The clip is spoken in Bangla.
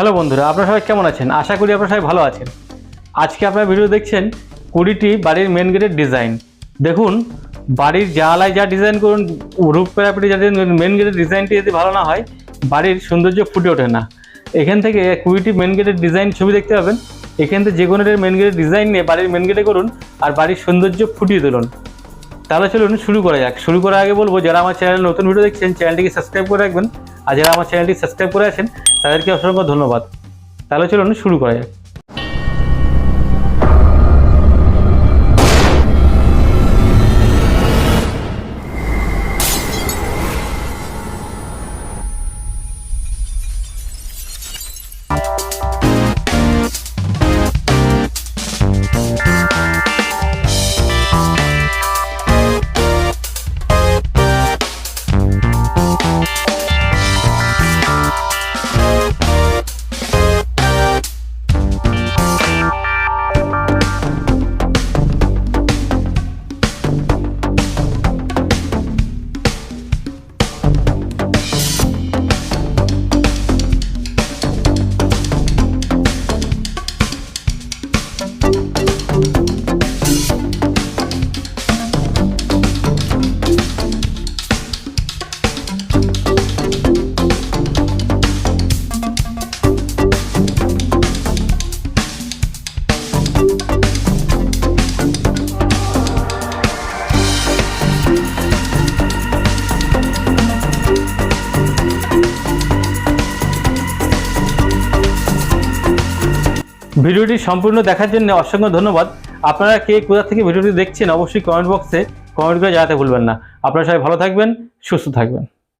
হ্যালো বন্ধুরা, আপনারা সবাই কেমন আছেন? আশা করি আপনারা সবাই ভালো আছেন। আজকে আপনারা ভিডিও দেখছেন কুড়িটি বাড়ির মেন গেটের ডিজাইন দেখুন, বাড়ির জানালায় যা ডিজাইন করুন, রূপ পেরাপিটি যাতে মেন গেটের ডিজাইনটি যদি ভালো না হয়, বাড়ির সৌন্দর্য ফুটে ওঠে না। এখান থেকে কুড়িটি মেন গেটের ডিজাইন ছবি দেখতে পাবেন। এখান থেকে যে কোনো মেন গেটের ডিজাইন নিয়ে বাড়ির মেন গেটে করুন আর বাড়ির সৌন্দর্য ফুটিয়ে তুলুন। তাহলে চলুন শুরু করা যাক। শুরু করার আগে বলব, যারা আমার চ্যানেলে নতুন ভিডিও দেখছেন চ্যানেলটিকে সাবস্ক্রাইব করে রাখবেন। আর যারা আমার চ্যানেলটি সাবস্ক্রাইব করে আছেন তাদেরকে অসংখ্য ধন্যবাদ। তাহলে চলুন শুরু করা যাক। ভিডিওটি সম্পূর্ণ দেখার জন্য অসংখ্য ধন্যবাদ। আপনারা কে কোথা থেকে ভিডিওটি দেখছেন অবশ্যই কমেন্ট বক্সে কমেন্ট করে জানাতে ভুলবেন না। আপনারা সবাই ভালো থাকবেন, সুস্থ থাকবেন।